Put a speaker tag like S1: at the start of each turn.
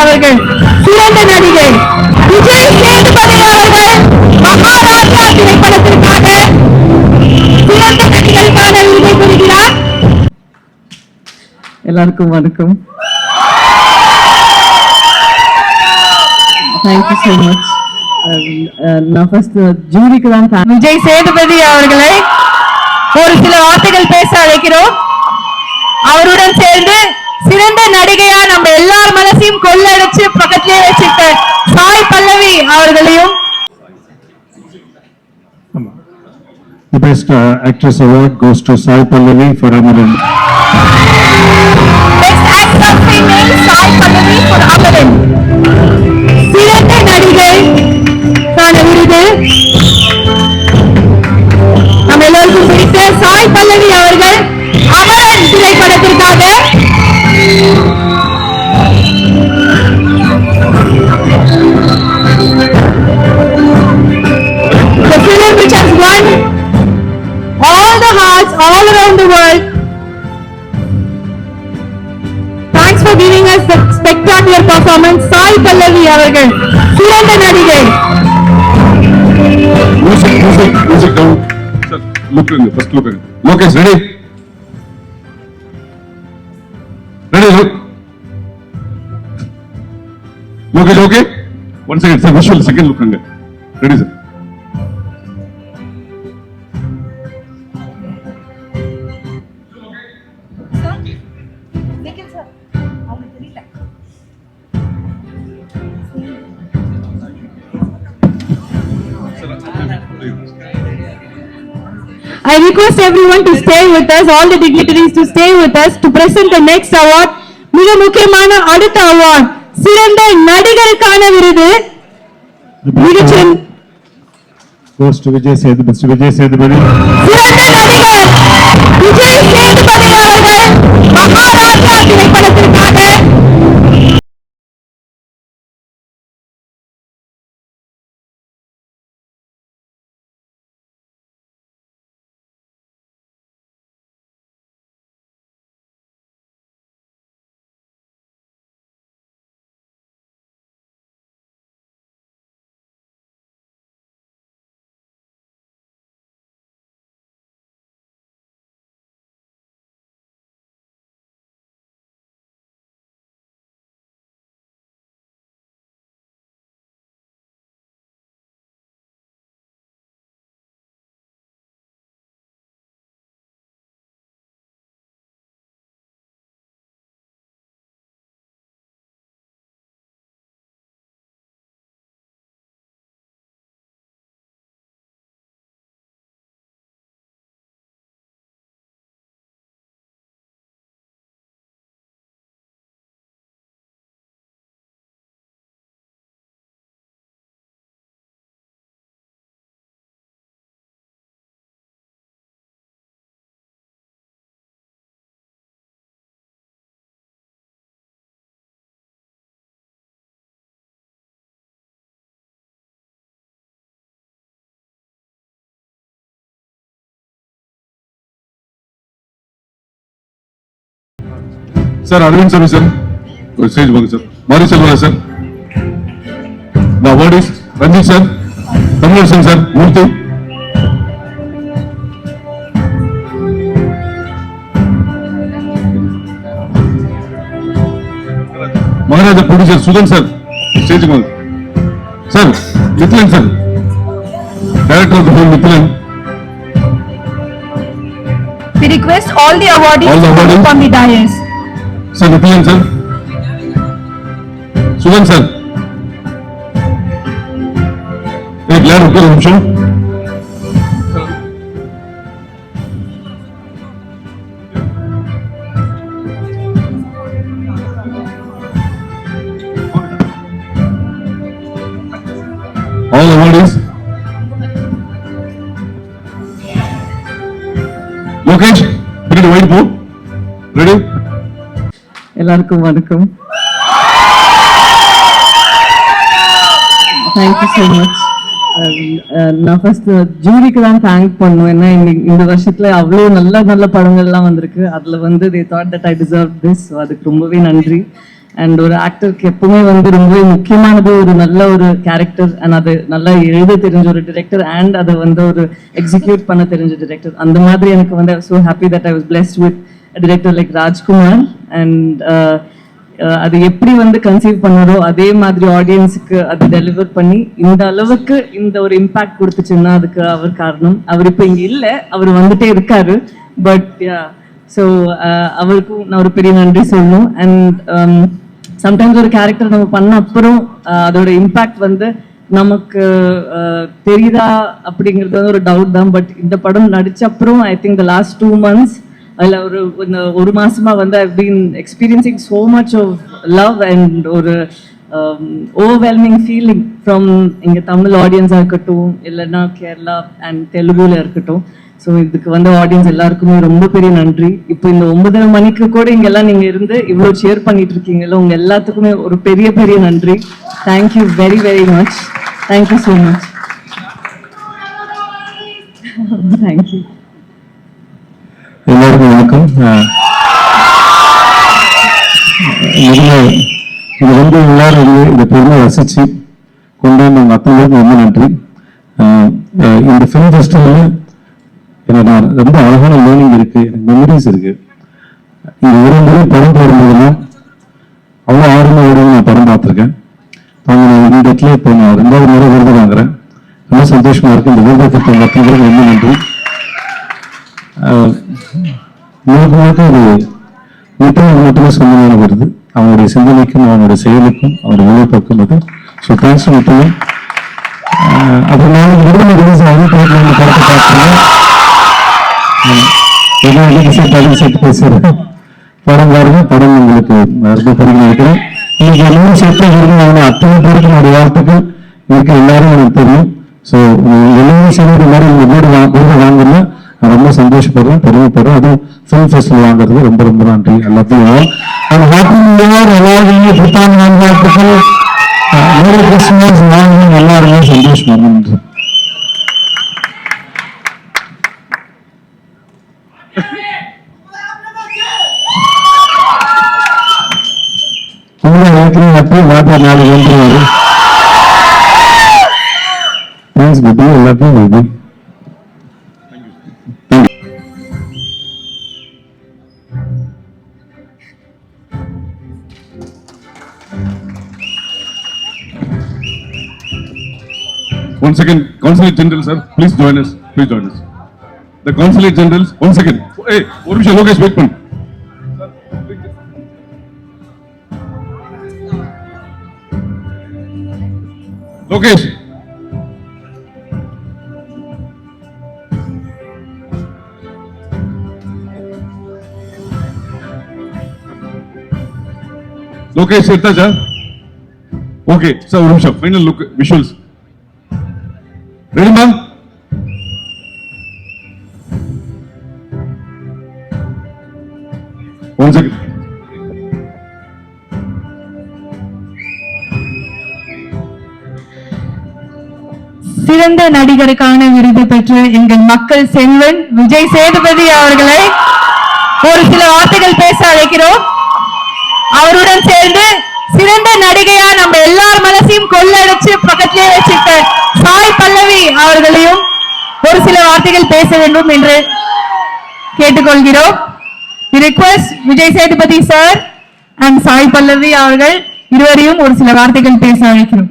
S1: அவர்கள் சிறந்த நடிகை விஜய் சேதுபதி அவர்கள் மகாராஜா திரைப்படத்திற்காக சிறந்த நடிகருக்கான விருதை பெறுகிறார்.
S2: எல்லாருக்கும் வணக்கம். தேங்க்யூ ஸோ மச் நான் ஃபர்ஸ்ட் ஜூரிக்கு தான் thank-
S1: விஜய் சேதுபதி அவர்களை ஒரு சில வார்த்தைகள் பேச அழைக்கிறோம். அவருடன் சேர்ந்து சிறந்த நடிகையா நம்ம எல்லார் மனசையும் கொள்ளடிச்சு பக்கத்திலே வச்சிருக்க சாய் பல்லவி அவர்களையும்
S3: The best uh, actress award goes to Sai Pallavi for Amaran.
S1: Best actor female Sai Pallavi for Amaran சிறந்த நடிகை கான விருது நம்ம எல்லோருக்கும் பிடித்த சாய் பல்லவி அவர்கள் அமரன் திரைப்படத்திற்காக spectacular performance. சாய் பல்லவி அவர்கள் சிறந்த நடிகை
S3: Music, music, music down. Sir, look in, first look in. Lokesh, ready? Ready, look. Lokesh, okay? One second, sir, visual, second look அங்க. Ready, sir?
S1: I request everyone to stay with us, all the dignitaries to stay with us to present the next award. மிக முக்கியமான அடுத்த award சிறந்த நடிகருக்கான விருது
S3: The best
S1: மிகச்சிறந்த
S3: award Goes to Vijay Sethupathi, Mr. Vijay Sethupathi.
S1: சிறந்த நடிகர் Vijay Sethupathi
S3: Sir, Arvind Sir, sir. Oh, Stage வாங்க sir. Mari Selvaraj sir. The award is Ranjit sir, Tamilarasan sir, Murthy. Maharaja producer Sudhan sir ஸ்டேஜுக்கு வாங்க sir Nithilan sir director of the film Nithilan
S1: We request all the awardees
S3: All the
S1: to come
S3: awardees.
S1: up on the dais.
S3: Sir Nithyam sir Sugan sir எல்லாரும் ஒரு நிமிஷம் All the word is Lokesh, did it wait for?
S2: எல்லாருக்கும் வணக்கம். Thank you so much நான் first ஜூரிக்கு தான் thank பண்ணுவேன். ஏன்னா இந்த வருஷத்துல அவ்வளோ நல்ல நல்ல படங்கள்லாம் வந்திருக்கு. அதுல வந்து they thought that I deserve this அதுக்கு ரொம்பவே நன்றி. அண்ட் ஒரு ஆக்டருக்கு எப்பவுமே வந்து ரொம்பவே முக்கியமானது ஒரு நல்ல ஒரு கேரக்டர் அண்ட் அது நல்லா எழுத தெரிஞ்ச ஒரு டிரெக்டர் அண்ட் அதை வந்து ஒரு எக்ஸிக்யூட் பண்ண தெரிஞ்ச டிரெக்டர் அந்த மாதிரி எனக்கு வந்து so happy that I was blessed with director like Rajkumar and uh, uh, அது எப்படி வந்து கன்சீவ் பண்ணாரோ அதே மாதிரி ஆடியன்ஸுக்கு அது டெலிவர் பண்ணி இந்த அளவுக்கு இந்த ஒரு இம்பாக்ட் கொடுத்துச்சுன்னா அதுக்கு அவர் காரணம். அவர் இப்போ இங்கே இல்லை அவர் வந்துட்டே இருக்காரு. பட் யா ஸோ அவருக்கும் நான் ஒரு பெரிய நன்றி சொல்லணும். அண்ட் சம்டைம்ஸ் um, ஒரு கேரக்டர் நம்ம பண்ண அப்புறம் uh, அதோட இம்பாக்ட் வந்து நமக்கு தெரியுதா அப்படிங்கிறது வந்து ஒரு டவுட் தான். பட் இந்த படம் நடிச்ச அப்புறம் I think the last two months அதில் ஒரு இந்த ஒரு மாதமாக வந்து I been experiencing so much of love and ஒரு ஓவர்வெல்மிங் ஃபீலிங் ஃப்ரம் இங்கே தமிழ் ஆடியன்ஸாக இருக்கட்டும் இல்லைன்னா கேரளா அண்ட் தெலுங்குல இருக்கட்டும். ஸோ இதுக்கு வந்து ஆடியன்ஸ் எல்லாருக்குமே ரொம்ப பெரிய நன்றி. இப்போ இந்த ஒன்பதரை மணிக்கு கூட இங்கெல்லாம் நீங்கள் இருந்து இவ்வளோ ஷேர் பண்ணிட்டு இருக்கீங்கல்ல உங்கள் எல்லாத்துக்குமே ஒரு பெரிய பெரிய நன்றி. Thank you very very much thank you so much thank you
S4: எல்லாருக்கும் வணக்கம். முதல்ல இது வந்து எல்லாரும் வந்து இந்த பெருமை ரசித்து கொண்டு உங்கள் அத்தனை ரொம்ப நன்றி. இந்த ஃபிலிம் ஃபெஸ்டிவலில் எனக்கு நான் ரொம்ப அழகான லேர்னிங் இருக்குது எனக்கு மெமரிஸ் இருக்குது இந்த ஒரு முறை படம் போடும்போதெல்லாம் அவ்வளோ ஆர்வமாக நான் படம் பார்த்துருக்கேன். அவங்க நான் இந்த இடத்துல இப்போ நான் ரெண்டாவது முறை விருது வாங்குறேன். ரொம்ப சந்தோஷமாக இருக்குது இந்த விருதுக்கு கொடுத்த அத்தனை பேருக்கு ரொம்ப நன்றி. முழுக்க முழுக்க அது நித்தம் மட்டுமே சொந்தமான வருது. அவனுடைய சிந்தனைக்கும் அவனுடைய செயலுக்கும் அவருடைய உழைப்புக்கும் அது. ஸோ தேங்க்ஸ் மட்டுமே அப்புறம் நாளைக்கு விடுதலை ரிலீஸ் ஆகும் தேட்டரில் நம்ம படத்தை பார்த்துருங்க சேர்த்து அதில் சேர்த்து பேசுகிறேன் படம் பாருங்க படம் உங்களுக்கு ரொம்ப பெருமை இருக்கிறேன். இன்னைக்கு எல்லாரும் சேர்த்து விருது வாங்கின அத்தனை பேருக்கு என்னுடைய வாழ்த்துக்கள். இருக்கு எல்லாரும் எனக்கு தெரியும். ஸோ எல்லாரும் சேர்ந்து மாதிரி இந்த வீடு வாங்க வாங்கினா நான் ரொம்ப சந்தோஷப்படுறேன் பெருமைப்படுறேன். அதுவும் ஃபிலிம் ஃபெஸ்டிவல் வாங்குறதுக்கு ரொம்ப ரொம்ப நன்றி. எல்லாத்தையும் அந்த ஹாப்பி நியூ இயர் எல்லாரும் புத்தாண்டு வாழ்த்துக்கள் மேரி கிறிஸ்துமஸ் வாங்கணும் எல்லாருமே சந்தோஷமா உங்களை ஏற்கனவே வந்துருவாரு. தேங்க்ஸ் எல்லாத்தையும்
S3: One second, Consulate General, sir, please join us. Please join us. The Consulate Generals, one second. Hey, Urvisha Lokesh, wait one. Lokesh. Sita Sirtaja. Okay, sir, Urvisha, final look, visuals. Look one second
S1: சிறந்த நடிகருக்கான விருது பெற்ற எங்கள் மக்கள் செல்வன் விஜய் சேதுபதி அவர்களை ஒரு சில வார்த்தைகள் பேச அழைக்கிறோம். அவருடன் சேர்ந்து சிறந்த நடிகையா நம்ம எல்லார் மனசையும் கொள்ளடிச்சு பக்கத்திலே வச்சிருக்க சாய் பல்லவி அவர்களையும் ஒரு சில வார்த்தைகள் பேச வேண்டும் என்று கேட்டுக்கொள்கிறோம். Request Vijay Sethupathi sir and Sai Pallavi அவர்கள் இருவரையும் ஒரு சில வார்த்தைகள் பேச அழைக்கிறோம்.